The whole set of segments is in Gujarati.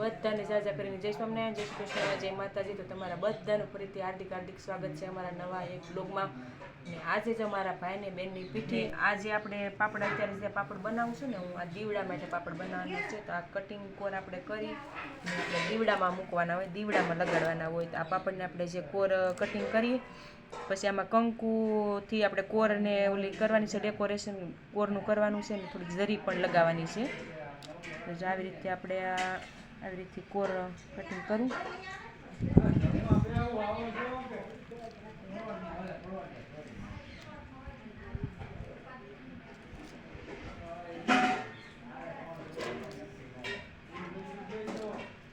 બધાને જાજા કરીને જય સ્વામિનારાયણ, જય શ્રી કૃષ્ણ, જય માતાજી. તો તમારા બધાનું ફરીથી હાર્દિક હાર્દિક સ્વાગત છે અમારા નવા એક બ્લોગમાં ને આજે જ અમારા ભાઈને બેનની પીઠી. આજે આપણે પાપડ અત્યારે જે પાપડ બનાવું છું ને, હું આ દીવડા માટે પાપડ બનાવવાનું છે. તો આ કટિંગ કોર આપણે કરી ને દીવડામાં મૂકવાના હોય, દીવડામાં લગાડવાના હોય. તો આ પાપડને આપણે જે કોર કટિંગ કરીએ, પછી આમાં કંકુથી આપણે કોરને ઓલી કરવાની છે ડેકોરેશન કોરનું કરવાનું છે ને થોડીક જરી પણ લગાવવાની છે. તો આવી રીતે આપણે આ આવી રીતે કોર કટિંગ કરું.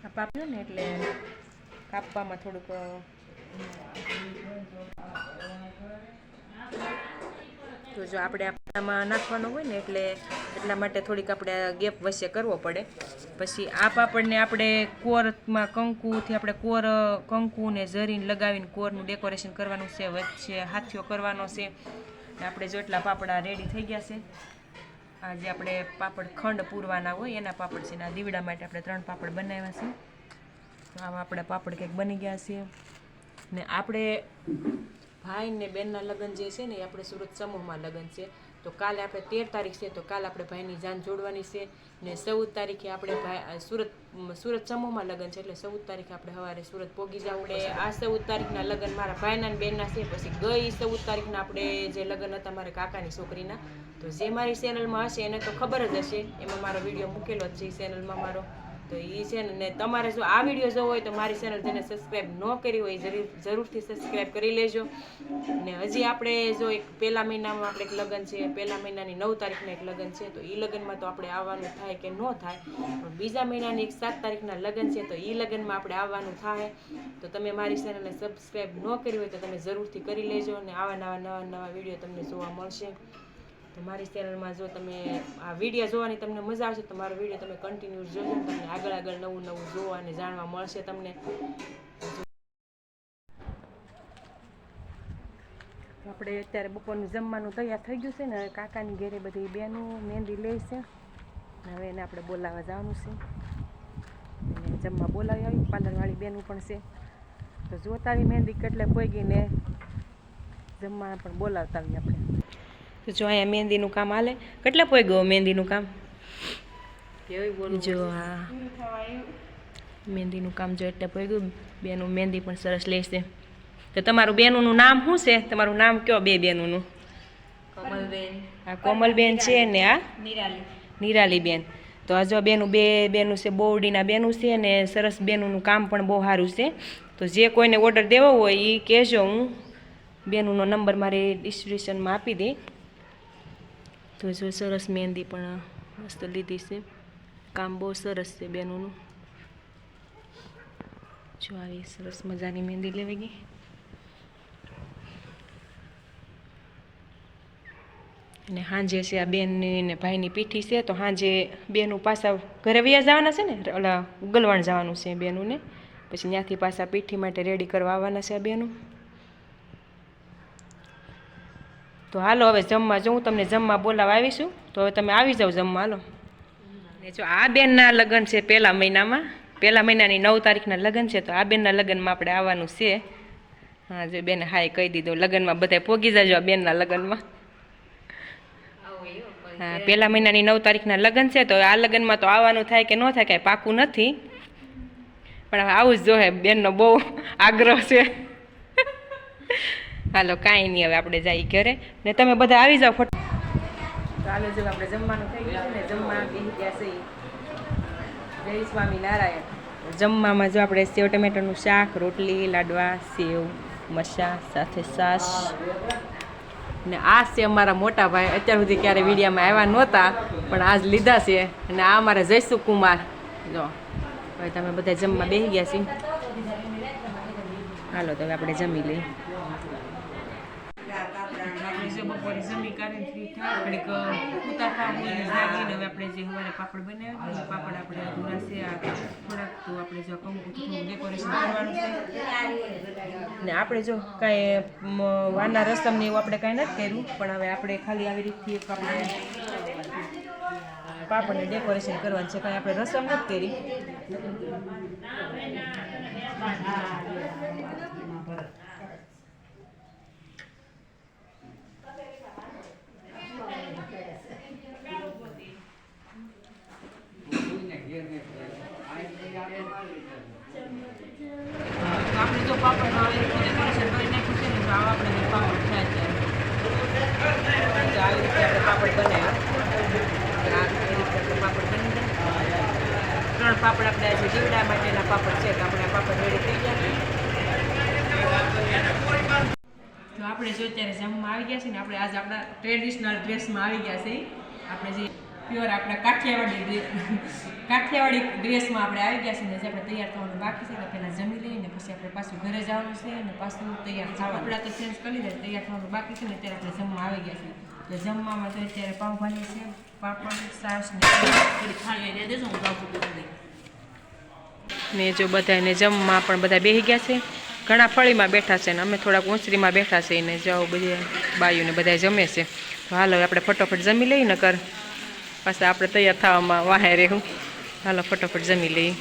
આ પાપ્યું ને એટલે કાપવામાં થોડુંક તો જો આપણે આપણામાં નાખવાનું હોય ને એટલે એટલા માટે થોડીક આપણે ગેપ વચ્ચે કરવો પડે. પછી આ પાપડને આપણે કોરમાં કંકુથી આપણે કોર કંકુને ઝરીને લગાવીને કોરનું ડેકોરેશન કરવાનું છે, વચ્ચે હાથીઓ કરવાનો છે. આપણે જેટલા પાપડા રેડી થઈ ગયા છે. આ જે આપણે પાપડ ખંડ પૂરવાના હોય, એના પાપડ છે આ દીવડા માટે આપણે ત્રણ પાપડ બનાવ્યા છે. આમાં આપણા પાપડ કંઈક બની ગયા છે. ને આપણે ભાઈ ને બેનના લગ્ન જે છે ને એ આપણે સુરત સમૂહમાં લગ્ન છે. તો કાલે આપણે તેર તારીખ છે તો કાલે આપણે ભાઈની જાન જોડવાની છે ને ચૌદ તારીખે આપણે ભાઈ સુરત સુરત સમૂહમાં લગ્ન છે એટલે ચૌદ તારીખે આપણે સવારે સુરત પોગી જવું એટલે આ ચૌદ તારીખના લગ્ન મારા ભાઈના ને બેનના છે પછી ગઈ ચૌદ તારીખના આપણે જે લગ્ન હતા મારા કાકાની છોકરીના. તો જે મારી ચેનલમાં હશે એને તો ખબર જ હશે એમાં મારો વીડિયો મૂકેલો જ છે ચેનલમાં મારો. તો એ છે ને તમારે જો આ વીડિયો જોવો હોય તો મારી ચેનલ જેને સબસ્ક્રાઈબ ન કરી હોય, જરૂર, જરૂરથી સબસ્ક્રાઈબ કરી લેજો. ને હજી આપણે જો એક પહેલા મહિનામાં આપણે એક લગ્ન છે, પહેલા મહિનાની નવ તારીખના એક લગ્ન છે, તો એ લગ્નમાં તો આપણે આવવાનું થાય કે ન થાય, પણ બીજા મહિનાની એક સાત તારીખના લગ્ન છે, તો એ લગ્નમાં આપણે આવવાનું થાય. તો તમે મારી ચેનલને સબસ્ક્રાઈબ ન કરી હોય તો તમે જરૂરથી કરી લેજો, ને આવા નવા નવા નવા વીડિયો તમને જોવા મળશે. તો મારી ચેનલમાં જો તમે આ વીડિયો જોવાની તમને મજા આવશે, તો મારો વીડિયો તમે કન્ટિન્યુ જોજો તમને આગળ આગળ નવું નવું જોવા અને જાણવા મળશે તમને. આપણે અત્યારે બપોરનું જમવાનું તૈયાર થઈ ગયું છે ને કાકાની ઘેરે બધી બેનું મહેંદી લે છે. હવે એને આપણે બોલાવવા જવાનું છે. અને જમવા બોલાવી આવી, પાર્લરવાળી બેનું પણ છે. તો જોતા આવી મહેંદી કેટલે કોઈ ગઈ ને જમવા પણ બોલાવતા આવીએ આપણે. તો જો અહીંયા મહેંદીનું કામ હાલે. કેટલા પોઈ ગયો મહેંદીનું કામ? જો હા મહેંદીનું કામ જો એટલે પોઈ ગયું. બેનું મહેંદી પણ સરસ લેશે તો તમારું બેનુંનું નામ શું છે? તમારું નામ કયો બે બેનુંનું? કોમલબેન. આ કોમલબેન છે ને આ? નિરાલી. નિરાલીબેન. તો આ જો બેનું બે બેનું છે બોરડીના બેનું છે ને સરસ બેનુંનું કામ પણ બહુ સારું છે. તો જે કોઈને ઓર્ડર દેવો હોય એ કહેજો હું. બેનુંનો નંબર મારી ડિસ્ક્રિપ્શનમાં આપી દઈ તો જો સરસ મહેંદી પણ મસ્ત લીધી છે. કામ બહુ સરસ છે બેનુંનું. જો આવી સરસ મજાની મહેંદી લેવી ગઈ. અને સાંજે છે આ બેનની ને ભાઈની પીઠી છે, તો સાંજે બેનું પાછા ઘરે વ્યા જવાના છે ને ઓલા ઉગલવાણ જવાનું છે બેનું ને પછી ત્યાંથી પાછા પીઠી માટે રેડી કરવા આવવાના છે આ બેનું. તો હાલો, હવે જમવા જો હું તમને જમવા બોલાવા આવીશું. તો હવે તમે આવી જાઓ જમવા, હાલો. ને જો આ બેનના લગ્ન છે પહેલા મહિનામાં, પહેલા મહિનાની નવ તારીખના લગ્ન છે, તો આ બેનના લગ્નમાં આપણે આવવાનું છે. હા, જો બેને હાય કહી દીધો, લગ્નમાં બધા પોગી જાજો આ બેનના લગ્નમાં. હા, પહેલા મહિનાની નવ તારીખના લગ્ન છે, તો આ લગ્નમાં તો આવવાનું થાય કે ન થાય કાંઈ પાકું નથી. પણ હવે આવું જ જોહે બેનનો બહુ આગ્રહ છે. હાલો, કાંઈ નહીં, હવે આપણે જઈએ ઘરે. ને તમે બધા આવી જાઓ ફોટો ચાલો જો આપણે જમવાનું થઈ ગયું છે ને, જમવા બેસી ગયા છે જય સ્વામી નારાયણ. જમવામાં જો આપણે સેવ ટમેટાનું શાક, રોટલી, લાડવા, સેવ મસા સાથે સાસ ને આ છે અમારા મોટા ભાઈ. અત્યાર સુધી ક્યારે વિડીયામાં આવ્યા નહોતા, પણ આજ લીધા છે. અને આ અમારા જયસુ કુમાર જો, હવે તમે બધા જમવા બેસી ગયા છીએ. હાલો, તો હવે આપણે જમી લઈએ. આપણે જે બપોરે જમી કરીને ફ્રી આપણે ઘડીક ઉતા થવા જાગીને હવે આપણે જે સવારે પાપડ બનાવ્યા પાપડ આપણે અધૂરા છે. આ થોડાક તો આપણે જો થોડું ડેકોરેશન કરવાનું છે. ને આપણે જો કાંઈ વાના રસમ ને એવું આપણે કાંઈ નથી કર્યું, પણ હવે આપણે ખાલી આવી રીતથી એક આપણે પાપડને ડેકોરેશન કરવાનું છે. કાંઈ આપણે રસમ નથી કરી તો આપણે જો પાપડનો આવી રીતે ડેકોરેશન કરી નાખ્યું છે ને તો આવા આપણે જે પાપડ થાય છે તો આવી રીતે આપણે પાપડ બનાવ્યા આ રીતે આપણે પાપડ બની જાય ત્રણ પાપડ આપણે આજે જીવડા માટેના પાપડ છે, તો આપણે પાપડ રેડી થઈ ગયા તો આપણે જો અત્યારે જમવા આવી ગયા છે ને, આપણે આજે આપણા ટ્રેડિશનલ ડ્રેસમાં આવી ગયા છે. આપણે જે પ્યોર આપણા કાઠિયાવાડી કાઠિયાવાડી ડ્રેસમાં આપણે આવી ગયા છે ને, જે આપણે તૈયાર થવાનું બાકી છે તો પહેલાં જમી લઈને પછી આપણે પાછું ઘરે જવાનું છે અને પાછું તૈયાર થવાનું. આપણા તો ચેન્જ કરી દે, તૈયાર થવાનું બાકી છે ને, અત્યારે આપણે જમવા આવી ગયા છે. એટલે જમવામાં તો અત્યારે પાઉંભાજી છે. ને જો બધાને જમવા પણ બધા બેસી ગયા છે. ઘણા ફળીમાં બેઠા છે ને અમે થોડાક ઊંચરીમાં બેઠા છે ને જાઓ બધી બાયુને બધા જમે છે. તો હાલો આપણે ફટોફટ જમી લઈએ ને કર પાછા આપણે તૈયાર થવામાં વાહે રહેવું. હાલો ફટોફટ જમી લઈએ.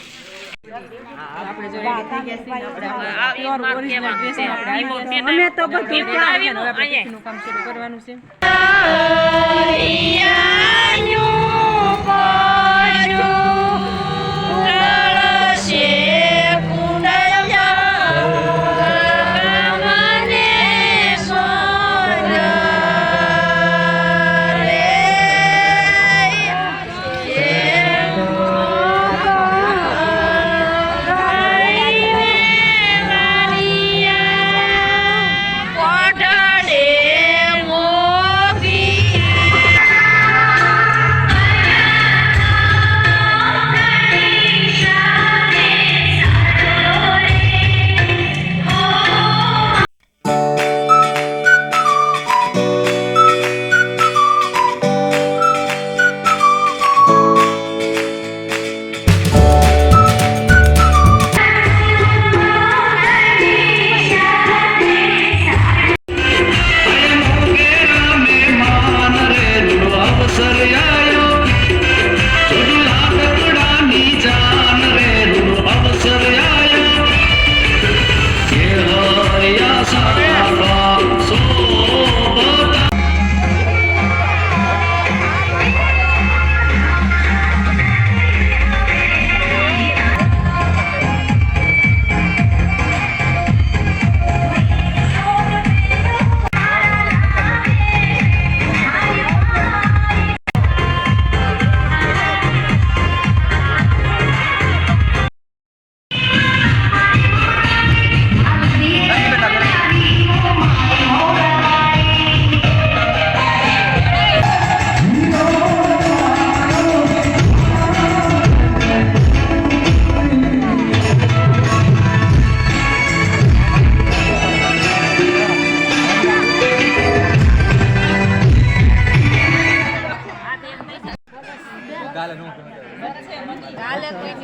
અમે તો બધું કામ શરૂ કરવાનું છે. காலையில் போய்